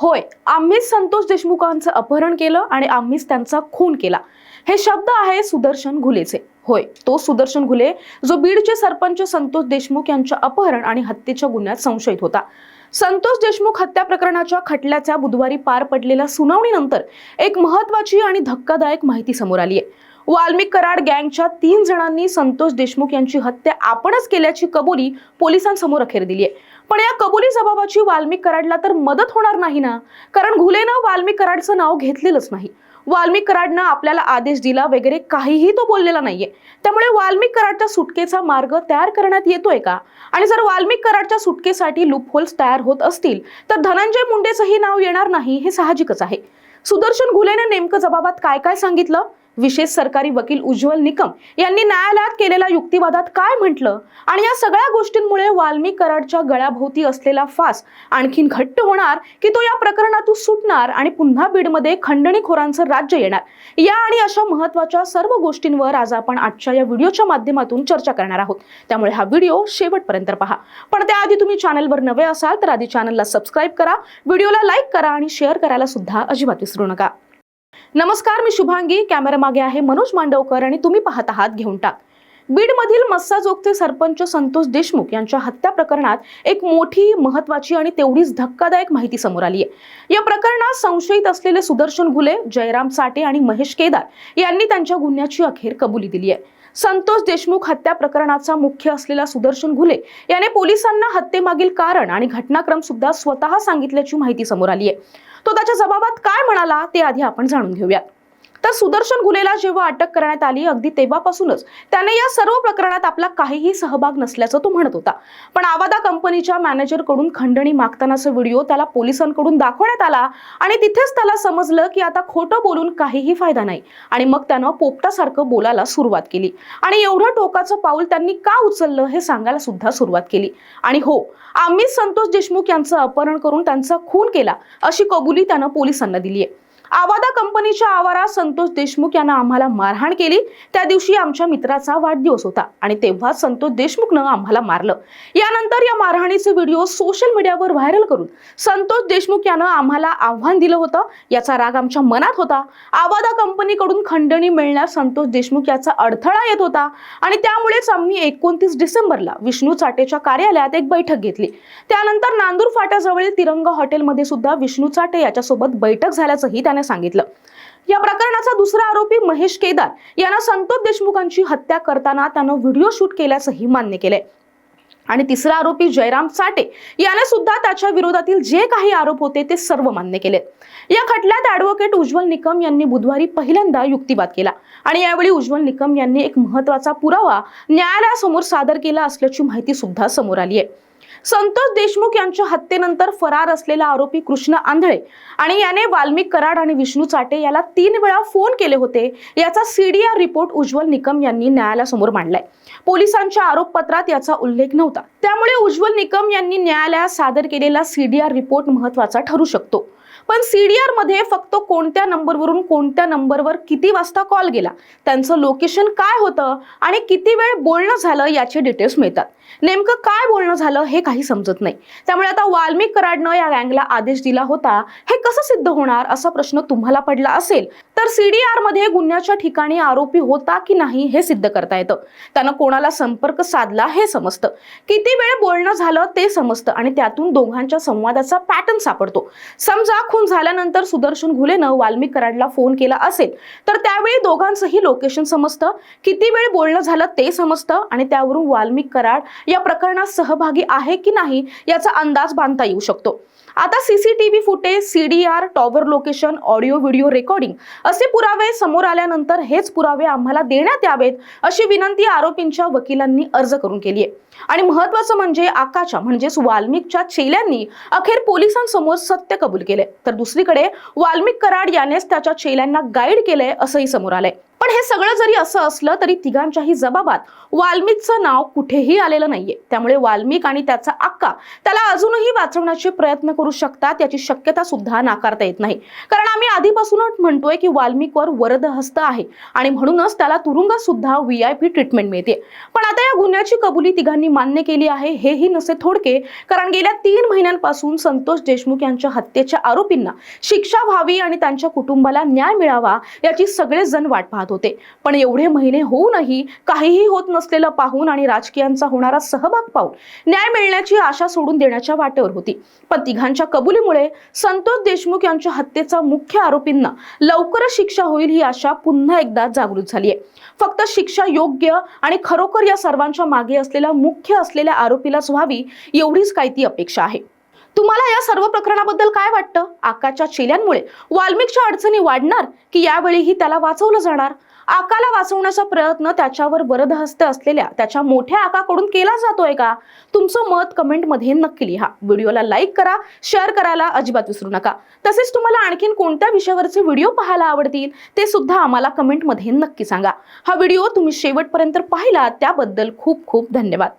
होय आम्हीच संतोष देशमुखांचं अपहरण केलं आणि आम्हीच त्यांचा खून केला. हे शब्द आहे सुदर्शन घुलेचे. होय तो सुदर्शन घुले जो बीडचे सरपंच संतोष देशमुख यांच्या अपहरण आणि हत्येच्या गुन्ह्यात संशयित होता. संतोष देशमुख हत्या प्रकरणाच्या खटल्याच्या बुधवारी पार पडलेल्या सुनावणीनंतर एक महत्वाची आणि धक्कादायक माहिती समोर आली आहे. वाल्मिक कराड गँगच्या तीन जणांनी संतोष देशमुख यांची हत्या आपणच केल्याची कबुली पोलिसांसमोर अखेर दिली आहे. पण या कबुली जबाबाची वाल्मिक कराडला तर मदत होणार नाही ना? कारण घुलेनं वाल्मिक कराडचं नाव घेतलेलंच नाही. वाल्मिक कराडनं आपल्याला आदेश दिला वगैरे काहीही तो बोललेला नाहीये. त्यामुळे वाल्मिक कराडच्या सुटकेचा मार्ग तयार करण्यात येतोय का? आणि जर वाल्मिक कराडच्या सुटकेसाठी लुपहोल्स तयार होत असतील तर धनंजय मुंडेचंही नाव येणार नाही हे साहजिकच आहे. सुदर्शन घुलेने नेमकं जबाबात काय काय सांगितलं? विशेष सरकारी वकील उज्ज्वल निकम यांनी न्यायालयात केलेल्या युक्तिवादात काय म्हटलं? आणि या सगळ्या गोष्टींमुळे वाल्मी कराडच्या गळ्याभोवती असलेला फास आणखीन घट्ट होणार की तो या प्रकरणातून सुटणार आणि पुन्हा बीडमध्ये खंडणीखोरांचं राज्य येणार? या आणि अशा महत्त्वाच्या सर्व गोष्टींवर आज आपण आजच्या या व्हिडिओच्या माध्यमातून चर्चा करणार आहोत. त्यामुळे हा व्हिडिओ शेवटपर्यंत पहा. पण त्याआधी तुम्ही चॅनलवर नवे असाल तर आधी चॅनलला सबस्क्राईब करा व्हिडिओला लाईक करा आणि शेअर करायला सुद्धा अजिबात विसरू नका. नमस्कार मी शुभांगी. कॅमेरा मागे आहे मनोज मांडवकर आणि तुम्ही पाहत आहात घेऊन टाक. बीडमधील मस्साजोगचे सरपंच संतोष देशमुख यांच्या हत्या प्रकरणात एक मोठी महत्वाची आणि तेवढीच धक्कादायक माहिती समोर आली आहे या प्रकरणात संशयित असलेले सुदर्शन घुले जयराम साटे आणि महेश केदार यांनी त्यांच्या गुन्ह्याची अखेर कबुली दिली आहे संतोष देशमुख हत्या प्रकरणाचा मुख्य असलेला सुदर्शन घुले याने पोलिसांना हत्येमागील कारण आणि घटनाक्रम सुद्धा स्वतः सांगितल्याची माहिती समोर आली आहे तो त्याच्या जबाबात काय म्हणाला ते आधी आपण जाणून घेऊयात. तर सुदर्शन गुलेला जेव्हा अटक करण्यात आली अगदी तेव्हापासूनच त्याने या सर्व प्रकरणात आपला काहीही सहभाग नसल्याचं तो म्हणत होता. पण आवादा कंपनीच्या मॅनेजरकडून खंडणी मागतानाचा व्हिडिओ त्याला पोलिसांकडून दाखवण्यात आला आणि तिथेच त्याला समजलं की आता खोटं बोलून काहीही फायदा नाही. आणि मग त्यानं पोपटासारखं बोलायला सुरुवात केली. आणि एवढं टोकाचं पाऊल त्यांनी का उचललं हे सांगायला सुद्धा सुरुवात केली. आणि हो आम्हीच संतोष देशमुख यांचं अपहरण करून त्यांचा खून केला अशी कबुली त्यानं पोलिसांना दिली आहे आवादा कंपनीच्या आवारात संतोष देशमुख यांना आम्हाला मारहाण केली. त्या दिवशी आमच्या मित्राचा वाढदिवस होता आणि तेव्हा संतोष देशमुखनं आम्हाला मारलं. यानंतर या मारहाणीचे व्हिडिओ सोशल मीडियावर व्हायरल करून संतोष देशमुख यानं आम्हाला आव्हान दिलं होतं. याचा राग आमच्या मनात होता. आवादा कंपनीकडून खंडणी मिळण्यास संतोष देशमुख याचा अडथळा येत होता आणि त्यामुळेच आम्ही एकोणतीस डिसेंबरला विष्णू चाटेच्या कार्यालयात एक बैठक घेतली. त्यानंतर नांदूर फाट्याजवळील तिरंगा हॉटेलमध्ये सुद्धा विष्णू चाटे याच्यासोबत बैठक झाल्याचंही त्याने सांगितलं. या प्रकरणाचा दुसरा आरोपी महेश केदार यांना संतोष देशमुखांची हत्या करताना त्यानं व्हिडिओ शूट केल्याचंही मान्य केलंय. आणि तिसरा आरोपी जयराम चाटे याने सुद्धा त्याच्या विरोधातील जे काही आरोप होते ते सर्व मान्य केले या खटल्यात ऍडव्होकेट उज्ज्वल निकम यांनी बुधवारी पहिल्यांदा युक्तिवाद केला. आणि यावेळी उज्ज्वल निकम यांनी एक महत्त्वाचा पुरावा न्यायालयासमोर सादर केला असल्याची माहिती सुद्धा समोर आली आहे संतोष देशमुख यांच्या हत्येनंतर फरार असलेला आरोपी कृष्ण आंधळे आणि याने वाल्मिक कराड आणि विष्णू चाटे याला तीन वेळा फोन केले होते. याचा सीडीआर रिपोर्ट उज्ज्वल निकम यांनी न्यायालयासमोर मांडलाय. पोलिसांच्या आरोपपत्रात याचा उल्लेख नव्हता. त्यामुळे उज्ज्वल निकम यांनी न्यायालयात सादर केलेला सीडीआर रिपोर्ट महत्त्वाचा ठरू शकतो. पण सीडीआरमध्ये फक्त कोणत्या नंबरवरून कोणत्या नंबरवर किती वाजता कॉल गेला? त्यांचं लोकेशन काय होतं? आणि किती वेळ बोलणं झालं याचे डिटेल्स मिळतात. नेमकं काय बोलणं झालं हे काही समजत नाही. त्यामुळे आता वाल्मिक कराडनं या गँगला आदेश दिला होता. हे कसं सिद्ध होणार असा प्रश्न तुम्हाला पडला असेल? तर सीडीआरमध्ये गुन्ह्याच्या ठिकाणी आरोपी होता की नाही हे सिद्ध करता येतं. त्यानं कोणाला संपर्क साधला हे समजतं. किती वेळ बोलणं झालं ते समजतं आणि त्यातून दोघांच्या संवादाचा पॅटर्न सापडतो. समजा खून झाल्यानंतर सुदर्शन घुलेनं वाल्मिक कराडला फोन केला असेल तर त्यावेळी दोघांचंही लोकेशन समजतं. किती वेळ बोलणं झालं ते समजतं आणि त्यावरून वाल्मिक कराड या प्रकरणात सहभागी आहे की नाही याचा अंदाज बांधता येऊ शकतो. आता CCTV footage CDR tower location audio video recording असे पुरावे समोर आल्यानंतर हेच पुरावे आम्हाला देण्यात यावेत अशी विनंती आरोपींच्या वकिलांनी अर्ज करून केली आहे आणि महत्वाचं म्हणजे आकाच्या म्हणजेच वाल्मिकच्या चेल्यांनी अखेर पोलिसांसमोर सत्य कबूल केले तर दुसरीकडे वाल्मिक कराड यानेच त्याच्या चेल्यांना गाईड केलंय असंही समोर आलंय. पण हे सगळं जरी असं असलं तरी तिघांच्याही जबाबात वाल्मिकचं नाव कुठेही आलेलं नाहीये. त्यामुळे वाल्मिक आणि त्याचा अक्का त्याला अजूनही वाचवण्याचे प्रयत्न करू शकतात याची शक्यता सुद्धा नाकारता येत नाही. कारण आम्ही आधीपासूनच म्हणतोय की वाल्मिकवर वरद हस्त आहे आणि म्हणूनच त्याला तुरुंगात सुद्धा व्ही आय पी ट्रीटमेंट मिळते. पण आता या गुन्ह्याची कबुली तिघांनी मान्य केली आहे हेही नसे थोडके कारण गेल्या तीन महिन्यांपासून संतोष देशमुख यांच्या हत्येच्या आरोपींना शिक्षा व्हावी आणि त्यांच्या कुटुंबाला न्याय मिळावा याची सगळेजण वाट पाहत होते. पण एवढे महिने होऊनही काहीही होत नसलेलं पाहून आणि राजकीयांचा होणारा सहभाग पाहून न्याय मिळण्याची आशा सोडून देण्याच्या वाटेवर होती. पण तिघांच्या कबुलीमुळे संतोष देशमुख यांच्या हत्येचा मुख्य आरोपींना लवकरच शिक्षा होईल ही आशा पुन्हा एकदा जागृत झाली आहे फक्त शिक्षा योग्य आणि खरोखर या सर्वांच्या मागे असलेल्या मुख्य असलेल्या आरोपीलाच व्हावी एवढीच काय ती अपेक्षा आहे. तुम्हाला या सर्व प्रकरणाबद्दल काय वाटतं? आकाच्या चेल्यांमुळे वाल्मिकच्या अडचणी वाढणार की यावेळीही त्याला वाचवलं जाणार? आकाला वाचवण्याचा प्रयत्न त्याच्यावर वरदहस्त असलेल्या त्याच्या मोठ्या आकाकडून केला जातोय का? तुमचं मत कमेंटमध्ये नक्की लिहा. व्हिडिओला लाईक करा शेअर करायला अजिबात विसरू नका. तसेच तुम्हाला आणखीन कोणत्या विषयावरचे व्हिडिओ पाहायला आवडतील ते सुद्धा आम्हाला कमेंटमध्ये नक्की सांगा. हा व्हिडिओ तुम्ही शेवटपर्यंत पाहिला त्याबद्दल खूप खूप धन्यवाद.